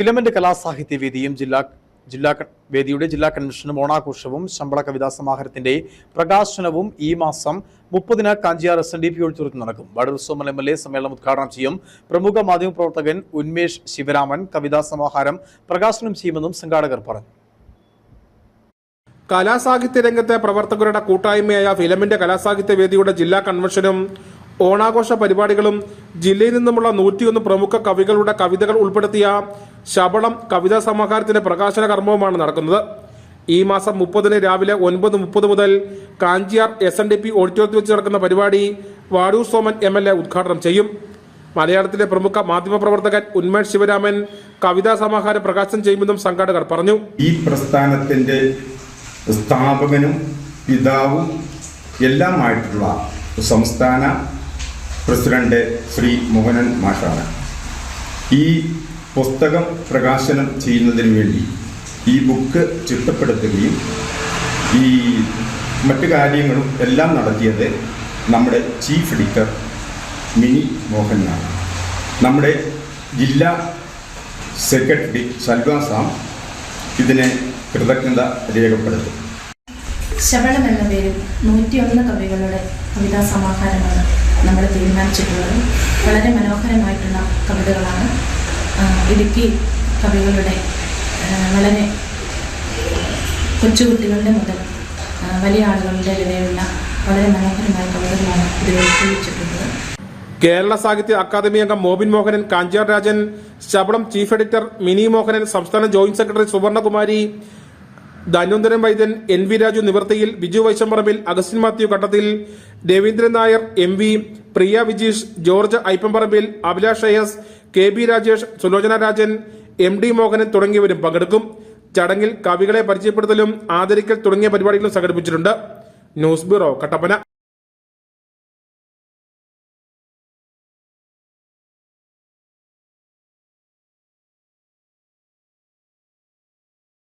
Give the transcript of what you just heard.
Filament കലാസാഹിത്യ വേദിയും ജില്ലാ ജില്ലാ വേദിയുടെ ജില്ലാ കൺവെൻഷനും ഓണാഘോഷവും ശമ്പള കവിതാ സമാഹാരത്തിന്റെ പ്രകാശനവും ഈ മാസം മുപ്പതിന് Kanchiyar S N D P ഒഴിച്ചുറത്ത് നടക്കും. വടൂർ എം എൽ എ സമ്മേളനം ഉദ്ഘാടനം ചെയ്യും. പ്രമുഖ മാധ്യമപ്രവർത്തകൻ ഉന്മേഷ് ശിവരാമൻ കവിതാ സമാഹാരം പ്രകാശനം ചെയ്യുമെന്നും സംഘാടകർ പറഞ്ഞു. കലാസാഹിത്യ രംഗത്തെ പ്രവർത്തകരുടെ കൂട്ടായ്മയായ ഫിലമിന്റെ കലാസാഹിത്യ വേദിയുടെ ജില്ലാ കൺവെൻഷനും ഓണാഘോഷ പരിപാടികളും ജില്ലയിൽ നിന്നുമുള്ള നൂറ്റിയൊന്ന് പ്രമുഖ കവികളുടെ കവിതകൾ ഉൾപ്പെടുത്തിയ ശബളം കവിതാ സമാഹാരത്തിന്റെ പ്രകാശന കർമ്മവുമാണ് നടക്കുന്നത്. ഈ മാസം മുപ്പതിന് രാവിലെ ഒൻപത് മുപ്പത് മുതൽ Kanchiyar S N D P ഓഡിറ്റോറിയത്തിൽ വെച്ച് നടക്കുന്ന പരിപാടി Vadoor Soman M L A ഉദ്ഘാടനം ചെയ്യും. മലയാളത്തിലെ പ്രമുഖ മാധ്യമപ്രവർത്തകൻ ഉന്മേഷ് ശിവരാമൻ കവിതാ സമാഹാരം പ്രകാശനം ചെയ്യുമെന്നും സംഘാടകർ പറഞ്ഞു. ഈ പ്രസ്ഥാനത്തിന്റെ സ്ഥാപകനും പിതാവും എല്ലാമായിട്ടുള്ള സംസ്ഥാന പ്രസിഡന്റ് ശ്രീ മോഹനൻ മാഷാണ്. ഈ പുസ്തകം പ്രകാശനം ചെയ്യുന്നതിന് വേണ്ടി ഈ ബുക്ക് ചിട്ടപ്പെടുത്തുകയും ഈ മറ്റു കാര്യങ്ങളും എല്ലാം നടത്തിയത് നമ്മുടെ ചീഫ് എഡിറ്റർ മിനി മോഹനാണ്. നമ്മുടെ ജില്ലാ സെക്രട്ടറി ശൽവാസാം ഇതിനെ കൃതജ്ഞത രേഖപ്പെടുത്തും. ശബളം എന്ന പേരിൽ നൂറ്റിയൊന്ന് കവികളുടെ കവിതാ സമാഹാരമാണ്. നമ്മൾ തീരുമാനിച്ചിട്ടുള്ളത്. വളരെ മനോഹരമായിട്ടുള്ള കവിതകളാണ്. ഇടുക്കി കവികളുടെ വളരെ കൊച്ചുകുട്ടികളുടെ മുതൽ വലിയ ആളുകളുടെ വരെയുള്ള വളരെ മനോഹരമായ കവിതകളാണ് ഇതിൽ ഉൾക്കൊള്ളിച്ചിട്ടുള്ളത്. കേരള സാഹിത്യ അക്കാദമി അംഗം മോബിൻ മോഹനൻ കാഞ്ചാർ രാജൻ ശബളം ചീഫ് എഡിറ്റർ മിനി മോഹനൻ സംസ്ഥാന joint secretary Suvarnakumari Dhanwantharan Vaidyan N V Raju Nivarthiyil Biju Vaishamparambil Augustine Mathew ഘട്ടത്തിൽ Raveendran Nair M V Priya Vijeesh George Aippamparambil Abhilash Shayas K B Rajesh Sulochana Rajan M D Mohanan തുടങ്ങിയവരും പങ്കെടുക്കും. ചടങ്ങിൽ കവികളെ പരിചയപ്പെടുത്തലും ആദരിക്കൽ തുടങ്ങിയ പരിപാടികളും സംഘടിപ്പിച്ചിട്ടുണ്ട്. News bureau Kattappana.